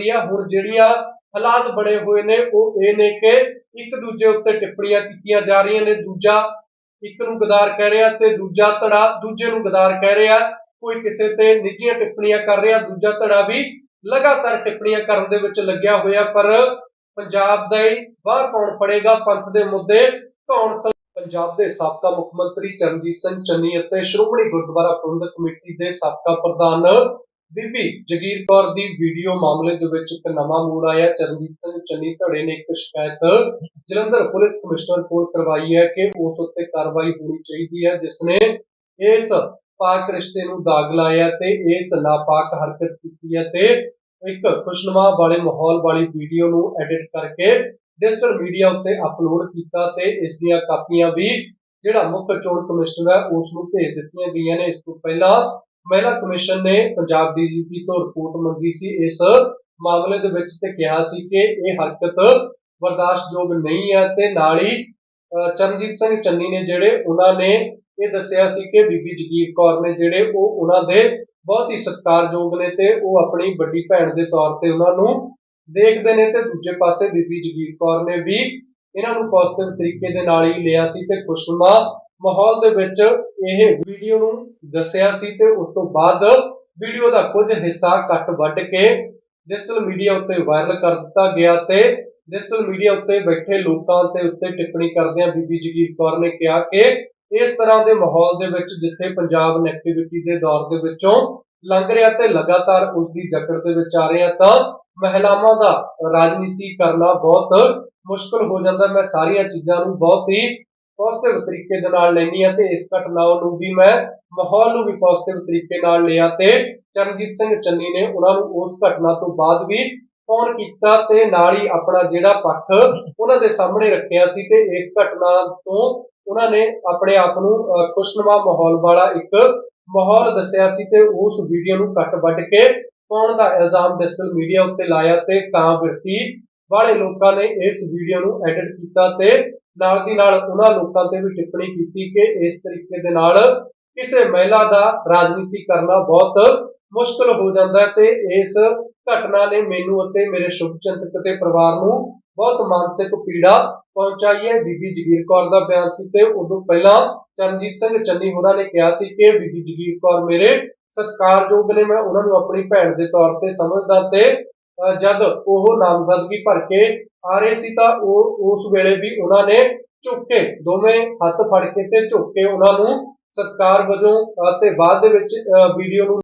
ਜਾਂਦੀ ਹੈ ਹੁਣ ਜਿਹੜੀਆਂ ਹਾਲਾਤ ਬਣੇ ਹੋਏ ਨੇ, ਉਹ ਇਹ ਨੇ ਕਿ ਇੱਕ ਦੂਜੇ ਉੱਤੇ ਟਿੱਪਣੀਆਂ ਕੀਤੀਆਂ ਜਾ ਰਹੀਆਂ ਨੇ। ਦੂਜਾ ਇੱਕ ਨੂੰ ਗਦਾਰ ਕਹਿ ਰਿਹਾ ਤੇ ਦੂਜਾ ਧੜਾ ਦੂਜੇ ਨੂੰ ਗਦਾਰ ਕਹਿ ਰਿਹਾ। ਕੋਈ ਕਿਸੇ ਤੇ ਨਿੱਜੀਆਂ ਟਿੱਪਣੀਆਂ ਕਰ ਰਿਹਾ, ਦੂਜਾ ਧੜਾ ਵੀ ਲਗਾਤਾਰ ਟਿੱਪਣੀਆਂ ਕਰਨ ਦੇ ਵਿੱਚ ਲੱਗਿਆ ਹੋਇਆ। ਪਰ ਪੰਜਾਬ ਦਾ ਹੀ ਬਾਹਰ ਕੌਣ ਫੜੇਗਾ? ਪੰਥ ਦੇ ਮੁੱਦੇ ਕੌਣ ਪੰਜਾਬ ਦੇ ਸਾਬਕਾ ਮੁੱਖ ਮੰਤਰੀ ਚਰਨਜੀਤ ਸਿੰਘ ਚੰਨੀ ਅਤੇ ਸ਼੍ਰੋਮਣੀ ਗੁਰਦੁਆਰਾ ਪ੍ਰਬੰਧਕ ਕਮੇਟੀ ਦੇ ਸਾਬਕਾ ਪ੍ਰਧਾਨ ਬੀਬੀ ਜਗੀਰ ਕੌਰ ਦੀ ਵੀਡੀਓ ਮਾਮਲੇ ਦੇ ਵਿੱਚ ਇੱਕ ਨਵਾਂ ਮੋੜ ਆਇਆ। ਚਰਨਜੀਤ ਸਿੰਘ ਚੰਨੀ ਧੜੇ ਨੇ ਇੱਕ ਸ਼ਿਕਾਇਤ ਜਲੰਧਰ ਪੁਲਿਸ ਕਮਿਸ਼ਨਰ ਕੋਲ ਕਰਵਾਈ ਹੈ ਕਿ ਉਸ ਉੱਤੇ ਕਾਰਵਾਈ ਹੋਣੀ ਚਾਹੀਦੀ ਹੈ, ਜਿਸ ਨੇ ਇਸ ਪਾਕ ਰਿਸ਼ਤੇ ਨੂੰ ਦਾਗ ਲਾਇਆ ਤੇ ਇਸ ਨਾਪਾਕ ਹਰਕਤ ਕੀਤੀ ਹੈ ਤੇ ਇੱਕ ਖੁਸ਼ਨੁਮਾ ਵਾਲੇ ਮਾਹੌਲ ਵਾਲੀ ਵੀਡੀਓ ਨੂੰ ਐਡਿਟ ਕਰਕੇ ਡਿਜੀਟਲ ਮੀਡੀਆ ਉੱਤੇ ਅਪਲੋਡ ਕੀਤਾ ਤੇ ਇਸ ਦੀਆਂ ਕਾਪੀਆਂ ਵੀ ਜਿਹੜਾ ਮੁੱਖ ਚੋਣ ਕਮਿਸ਼ਨਰ ਹੈ, ਉਸ ਨੂੰ ਭੇਜ ਦਿੱਤੀਆਂ ਗਈਆਂ ਨੇ। ਇਸ ਤੋਂ ਪਹਿਲਾਂ ਮਹਿਲਾ ਕਮਿਸ਼ਨ ਨੇ ਪੰਜਾਬ ਡੀਜੀਪੀ ਤੋਂ ਰਿਪੋਰਟ ਮੰਗੀ ਸੀ। ਇਸ ਮਾਮਲੇ ਦੇ ਵਿੱਚ ਤੇ ਕਿਹਾ ਸੀ ਕਿ ਇਹ ਹਰਕਤ ਬਰਦਾਸ਼ਤਯੋਗ ਨਹੀਂ ਹੈ ਤੇ ਨਾਲ ਹੀ ਚਰਨਜੀਤ ਸਿੰਘ ਚੰਨੀ ਨੇ ਜਿਹੜੇ ਉਹਨਾਂ ਨੇ ਇਹ ਦੱਸਿਆ ਸੀ ਕਿ ਬੀਬੀ ਜਗੀਰ ਕੌਰ ਨੇ ਜਿਹੜੇ ਉਹ ਉਹਨਾਂ ਦੇ ਬਹੁਤ ਹੀ ਸਤਿਕਾਰਯੋਗ ਨੇ ਤੇ ਉਹ ਆਪਣੀ ਵੱਡੀ ਭੈਣ ਦੇ ਤੌਰ ਤੇ ਉਹਨਾਂ ਨੂੰ ਦੇਖਦੇ ਨੇ ਤੇ ਦੂਜੇ ਪਾਸੇ ਬੀਬੀ ਜਗੀਰ ਕੌਰ ਨੇ ਵੀ ਇਹਨਾਂ ਨੂੰ ਪੋਜ਼ਿਟਿਵ ਤਰੀਕੇ ਦੇ ਨਾਲ ਹੀ ਲਿਆ ਸੀ ਤੇ ਖੁਸ਼ਨੁਮਾ ਮਾਹੌਲ ਦੇ ਵਿੱਚ ਇਹ ਵੀਡੀਓ ਨੂੰ ਦੱਸਿਆ ਸੀ ਤੇ ਉਸ ਤੋਂ ਬਾਅਦ ਵੀਡੀਓ ਦਾ ਕੁਝ ਹਿੱਸਾ ਕੱਟ ਵੱਢ ਕੇ ਡਿਜੀਟਲ ਮੀਡੀਆ ਉੱਤੇ ਵਾਇਰਲ ਕਰ ਦਿੱਤਾ ਗਿਆ ਤੇ ਡਿਜੀਟਲ ਮੀਡੀਆ ਉੱਤੇ ਬੈਠੇ ਲੋਕਾਂ ਤੇ ਉੱਤੇ ਟਿੱਪਣੀ ਕਰਦਿਆਂ ਬੀਬੀ ਜਗੀਰ ਕੌਰ ਨੇ ਕਿਹਾ ਕਿ ਇਸ ਤਰ੍ਹਾਂ ਦੇ ਮਾਹੌਲ ਦੇ ਵਿੱਚ ਜਿੱਥੇ ਪੰਜਾਬ ਨੈਗੇਟਿਵਿਟੀ ਦੇ ਦੌਰ ਦੇ ਵਿੱਚੋਂ ਲੰਘ ਰਿਹਾ ਤੇ ਲਗਾਤਾਰ ਉਸ ਦੀ ਜਕੜ ਦੇ ਵਿੱਚ ਆ ਰਿਹਾ ਤਾਂ ਮਹਿਲਾਵਾਂ ਦਾ ਰਾਜਨੀਤੀ ਕਰਨਾ ਬਹੁਤ ਮੁਸ਼ਕਲ ਹੋ ਜਾਂਦਾ। ਮੈਂ ਸਾਰੀਆਂ ਚੀਜ਼ਾਂ ਨੂੰ ਬਹੁਤ ਹੀ ਪੋਜ਼ਿਟਿਵ ਤਰੀਕੇ ਦੇ ਨਾਲ ਲੈਣੀ ਆ ਤੇ ਇਸ ਘਟਨਾ ਨੂੰ ਵੀ ਮੈਂ ਮਾਹੌਲ ਨੂੰ ਵੀ ਪੋਜ਼ਿਟਿਵ ਤਰੀਕੇ ਨਾਲ ਲਿਆ ਤੇ ਚਰਨਜੀਤ ਸਿੰਘ ਚੰਨੀ ਨੇ ਉਹਨਾਂ ਨੂੰ ਉਸ ਘਟਨਾ ਤੋਂ ਬਾਅਦ ਵੀ ਫੋਨ ਕੀਤਾ ਤੇ ਨਾਲ ਹੀ ਆਪਣਾ ਜਿਹੜਾ ਪੱਖ ਉਹਨਾਂ ਦੇ ਸਾਹਮਣੇ ਰੱਖਿਆ ਸੀ ਤੇ ਇਸ ਘਟਨਾ ਤੋਂ ਉਹਨਾਂ ਨੇ ਆਪਣੇ ਆਪ ਨੂੰ ਅਹ, ਮਾਹੌਲ ਵਾਲਾ ਇੱਕ ਮਾਹੌਲ ਦੱਸਿਆ ਸੀ ਤੇ ਉਸ ਵੀਡੀਓ ਨੂੰ ਕੱਟ ਵੱਢ ਕੇ ਪਾਉਣ ਦਾ ਇਲਜ਼ਾਮ ਡਿਜੀਟਲ ਮੀਡੀਆ ਉੱਤੇ ਲਾਇਆ ਤੇ ਤਾਂ ਬਿਰਤੀ ਵਾਲੇ ਲੋਕਾਂ ਨੇ ਇਸ ਵੀਡੀਓ ਨੂੰ ਐਡਿਟ ਕੀਤਾ ਤੇ ਨਾਲ ਦੀ ਨਾਲ ਉਹਨਾਂ ਲੋਕਾਂ ਤੇ ਵੀ ਟਿੱਪਣੀ ਕੀਤੀ ਕਿ ਇਸ ਤਰੀਕੇ ਦੇ ਨਾਲ ਕਿਸੇ ਮਹਿਲਾ ਦਾ ਰਾਜਨੀਤੀ ਕਰਨਾ ਬਹੁਤ ਮੁਸ਼ਕਲ ਹੋ ਜਾਂਦਾ ਤੇ ਇਸ ਘਟਨਾ ਨੇ ਮੈਨੂੰ ਅਤੇ ਮੇਰੇ ਸ਼ੁਭਚਿੰਤਕ ਤੇ ਪਰਿਵਾਰ ਨੂੰ ਬਹੁਤ ਮਾਨਸਿਕ ਪੀੜਾ ਪਹੁੰਚਾਈ ਹੈ। ਬੀਬੀ ਜਗੀਰ ਕੌਰ ਦਾ ਬਿਆਨ ਸੀ ਤੇ ਉਦੋਂ ਪਹਿਲਾਂ ਚਰਨਜੀਤ ਸਿੰਘ ਚੰਨੀ ਹੋਰਾਂ ਨੇ ਕਿਹਾ ਸੀ ਕਿ ਬੀਬੀ ਜਗੀਰ ਕੌਰ ਮੇਰੇ ਸਤਿਕਾਰਯੋਗ ਨੇ, ਮੈਂ ਉਹਨਾਂ ਨੂੰ ਆਪਣੀ ਭੈਣ ਦੇ ਤੌਰ ਤੇ ਸਮਝਦਾ ਤੇ ਜਦ ਉਹ ਨਾਮਜ਼ਦਗੀ ਭਰ ਕੇ ਆ ਰਹੇ ਸੀ ਤਾਂ ਉਹ ਉਸ ਵੇਲੇ ਵੀ ਉਹਨਾਂ ਨੇ ਝੁੱਕ ਕੇ ਦੋਵੇਂ ਹੱਥ ਫੜ ਕੇ ਤੇ ਝੁੱਕ ਕੇ ਉਹਨਾਂ ਨੂੰ ਸਤਿਕਾਰ ਵਜੋਂ ਅਤੇ ਬਾਅਦ ਦੇ ਵਿੱਚ ਵੀਡੀਓ ਨੂੰ